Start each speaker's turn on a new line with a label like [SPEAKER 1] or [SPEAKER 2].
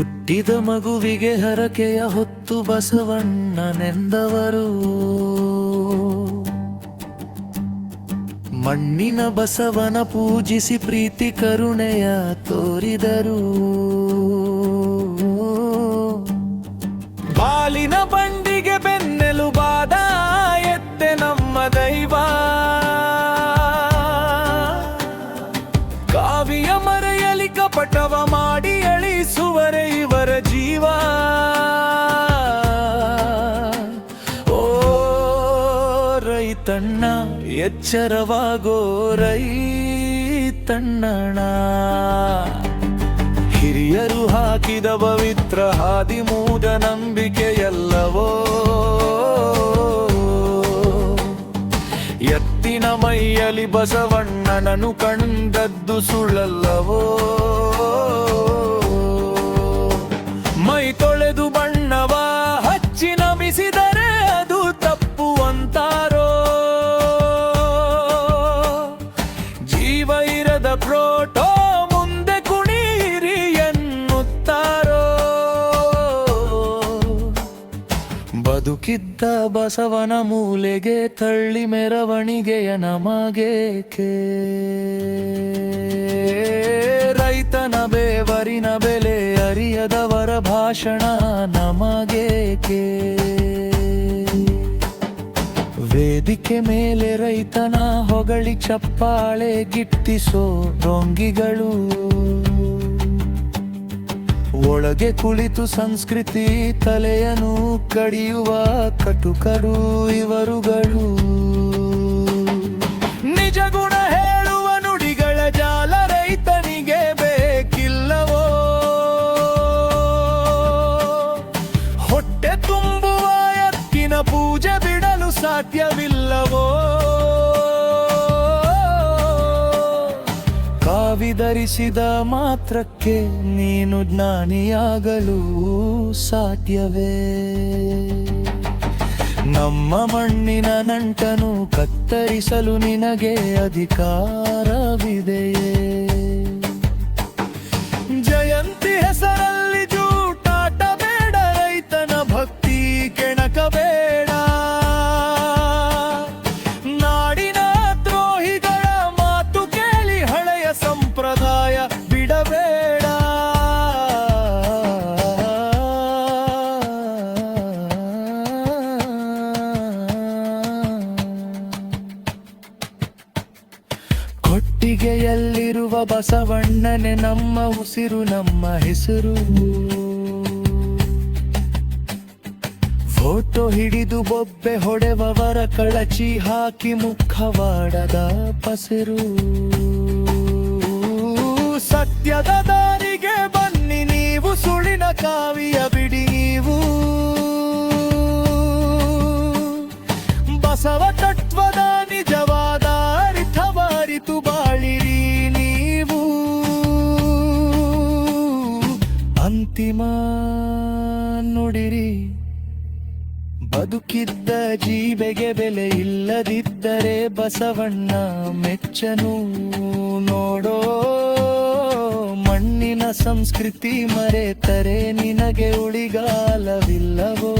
[SPEAKER 1] ಹುಟ್ಟಿದ ಮಗುವಿಗೆ ಹರಕೆಯ ಹೊತ್ತು ಬಸವಣ್ಣನೆಂದವರು. ಮಣ್ಣಿನ ಬಸವನ ಪೂಜಿಸಿ ಪ್ರೀತಿ ಕರುಣೆಯ ತೋರಿದರು. ಬಾಲಿನ ಬಂಡಿಗೆ ಬೆನ್ನೆಲುಬಾದ ಎತ್ತೆ ನಮ್ಮ ದೈವ. ಕಾವಿಯ ಮರೆಯಲಿ ಕಪಟವ ರೈತಣ್ಣ ಎಚ್ಚರವಾಗೋ ರೈತಣ್ಣಣ ಹಿರಿಯರು ಹಾಕಿದ ಪವಿತ್ರ ಹಾದಿ ಮೂಢ ನಂಬಿಕೆಯಲ್ಲವೋ? ಎತ್ತಿನ ಮೈಯಲಿ ಬಸವಣ್ಣನನು ಕಂಡದ್ದು ಸುಳ್ಳಲ್ಲವೋ? ಬದುಕಿದ್ದ ಬಸವನ ಮೂಲೆಗೆ ತಳ್ಳಿ ಮೆರವಣಿಗೆಯ ನಮಗೇಕೆ ರೈತನ ಬೇವರಿನ ಬೆಲೆ ಅರಿಯದವರ ಭಾಷಣ ನಮಗೇಕೆ ವೇದಿಕೆ ಮೇಲೆ ರೈತನ ಹೊಗಳಿ ಚಪ್ಪಾಳೆ ಗಿಟ್ಟಿಸೋ ರೊಂಗಿಗಳು. ಒಳಗೆ ಕುಳಿತು ಸಂಸ್ಕೃತಿ ತಲೆಯನು ಕಡಿಯುವ ಕಟುಕರು ಇವರುಗಳು. ನಿಜ ಗುಣ ಹೇಳುವ ನುಡಿಗಳ ಜಾಲ ರೈತನಿಗೆ ಬೇಕಿಲ್ಲವೋ? ಹೊಟ್ಟೆ ತುಂಬುವ ಎತ್ತಿನ ಪೂಜೆ ಬಿಡಲು ಸಾಧ್ಯವಿಲ್ಲವೋ? ಕಾವಿಧರಿಸಿದ ಮಾತ್ರಕ್ಕೆ ನೀನು ಜ್ಞಾನಿಯಾಗಲು ಸಾಧ್ಯವೇ? ನಮ್ಮ ಮಣ್ಣಿನ ನಂಟನು ಕತ್ತರಿಸಲು ನಿನಗೆ ಅಧಿಕಾರವಿದೆಯೇ? ಜಯಂತಿ ಹೆಸರಲ್ಲಿ ಕೊಟ್ಟಿಗೆಯಲ್ಲಿರುವ ಬಸವಣ್ಣನೆ ನಮ್ಮ ಉಸಿರು, ನಮ್ಮ ಹೆಸರು. ಫೋಟೋ ಹಿಡಿದು ಬೊಬ್ಬೆ ಹೊಡೆವವರ ಕಳಚಿ ಹಾಕಿ ಮುಖವಾಡದ ಪಸಿರು. ಸತ್ಯದ ದಾರಿಗೆ ಬನ್ನಿ ನೀವು ಸುಳಿನ ಕಾವಿಯ ಬದುಕಿದ್ದ ಜೀವೆಗೆ ಬೆಲೆ ಇಲ್ಲದಿದ್ದರೆ ಬಸವಣ್ಣ ಮೆಚ್ಚನು. ನೋಡೋ ಮಣ್ಣಿನ ಸಂಸ್ಕೃತಿ ಮರೆತರೆ ನಿನಗೆ ಉಳಿಗಾಲವಿಲ್ಲವೋ.